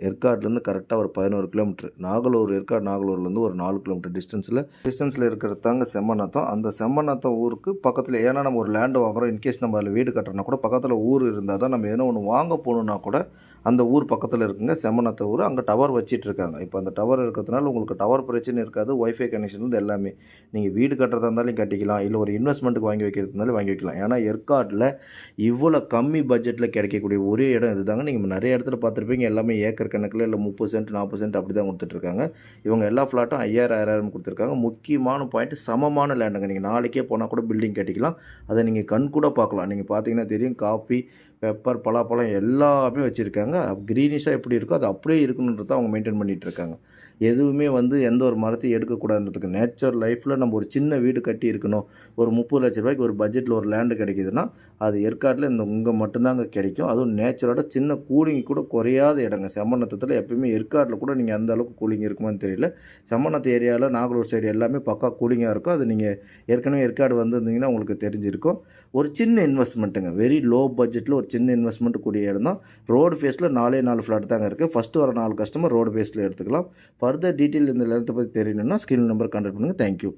ஏற்காடுலேருந்து கரெக்டாக ஒரு பதினோரு கிலோமீட்டர். நாகலூர் ஏற்காடு நாகலூர்லேருந்து ஒரு நாலு கிலோமீட்டர் டிஸ்டன்ஸில். டிஸ்டன்ஸில் இருக்கிறது தாங்க அந்த செம்மநாத்தம் ஊருக்கு பக்கத்தில் ஏன்னா நம்ம ஒரு லேண்டு வாங்குறோம். இன்கேஸ் நம்ம அதில் வீடு கட்டுறோன்னா கூட பக்கத்தில் ஊர் இருந்தால் தான் நம்ம எதனா ஒன்று வாங்க போகணுன்னா கூட அந்த ஊர் பக்கத்தில் இருக்குங்க செம்மநத்த ஊர். அங்கே டவர் வச்சிட்டு இருக்காங்க இப்போ அந்த டவர் இருக்கிறதுனால உங்களுக்கு டவர் பிரச்சனை இருக்காது. ஒய்ஃபை கனெக்ஷன் வந்து எல்லாமே. நீங்கள் வீடு கட்டுறதா இருந்தாலும் கட்டிக்கலாம். இல்லை ஒரு இன்வெஸ்ட்மெண்ட்டுக்கு வாங்கி வைக்கிறது இருந்தாலும் வாங்கி வைக்கலாம். ஏன்னா ஏற்காட்டில் இவ்வளோ கம்மி பட்ஜெட்டில் கிடைக்கக்கூடிய ஒரே இடம் இதுதாங்க. நீங்கள் நிறைய இடத்துல பார்த்துருப்பீங்க. எல்லாமே ஏக்கர் கணக்கில் இல்லை முப்பது சென்ட் நாற்பது சென்ட் அப்படி தான் கொடுத்துட்ருக்காங்க. இவங்க எல்லா ஃப்ளாட்டும் ஐயாயிரம் ஆயிரம் கொடுத்துருக்காங்க. முக்கியமான பாயிண்ட் சமமான லேண்டுங்க நீங்கள் நாளைக்கே போனால் கூட பில்டிங் கட்டிக்கலாம். அதை நீங்கள் கண் கூட பார்க்கலாம். நீங்கள் பார்த்தீங்கன்னா தெரியும். காப்பி பெப்பர் பலாப்பழம் எல்லாமே வச்சுருக்காங்க. க்ரீனிஷாக எப்படி இருக்கோ அது அப்படியே இருக்கணுன்றதை அவங்க மெயின்டைன் பண்ணிகிட்டு இருக்காங்க எதுவுமே வந்து எந்த ஒரு மரத்தையும் எடுக்கக்கூடாதுன்றதுக்கு நேச்சர் லைஃப்பில் நம்ம ஒரு சின்ன வீடு கட்டி இருக்கணும். ஒரு முப்பது லட்ச ரூபாய்க்கு ஒரு பட்ஜெட்டில் ஒரு லேண்டு கிடைக்குதுன்னா அது ஏற்காட்டில் இந்த இங்கே மட்டும்தாங்க கிடைக்கும். அதுவும் நேச்சரோட சின்ன கூலிங் கூட குறையாத இடங்க. செம்மநத்தத்தில் எப்பயுமே ஏற்காட்டில் கூட நீங்கள் அந்த அளவுக்கு கூலிங் இருக்குமான்னு தெரியல. செம்மநத்த ஏரியாவில் நாகலூர் சைடு எல்லாமே பக்கா கூலிங்காக இருக்கும். அது நீங்கள் ஏற்கனவே ஏற்காடு வந்திருந்தீங்கன்னா உங்களுக்கு தெரிஞ்சிருக்கும். ஒரு சின்ன இன்வெஸ்ட்மெண்ட்டுங்க வெரி லோ பட்ஜெட்டில் ஒரு சின்ன இன்வெஸ்ட்மெண்ட் கூடிய இடம் தான் ரோடு ஃபேஸில் நாலே நாலு ஃப்ளாட் தாங்க இருக்குது ஃபஸ்ட்டு வர நாலு கஸ்டமர் ரோடு பேஸில் எடுத்துக்கலாம். ஃபர்தர் டீட்டெயில் இந்த இடத்த பற்றி தெரியணும்னா ஸ்கிரீன் நம்பர் கான்டாக்ட் பண்ணுங்கள் தேங்க்யூ